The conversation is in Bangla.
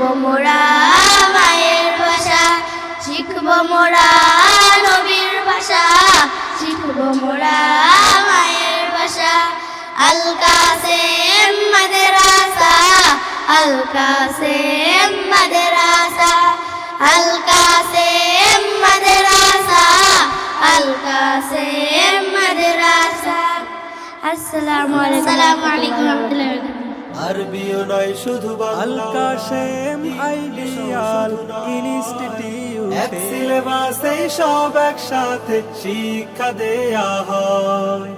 শিখব মোরা মায়ের ভাষা শিখব মোরা নবীর ভাষা শিখব মোরা মায়ের ভাষা। আল কাসেম মাদ্রাসা আল কাসেম মাদ্রাসা আল কাসেম মাদ্রাসা আল কাসেম মাদ্রাসা। আসসালামু আলাইকুম আসসালামু আলাইকুম রাহমাতুল্লাহি আরবিও নয় শুধু আল বাংলা কাশেম আইডিয়াল এক ইনস্টিটিউট। সিলেবাসে সব একসাথে শিক্ষা দেয়া হয়।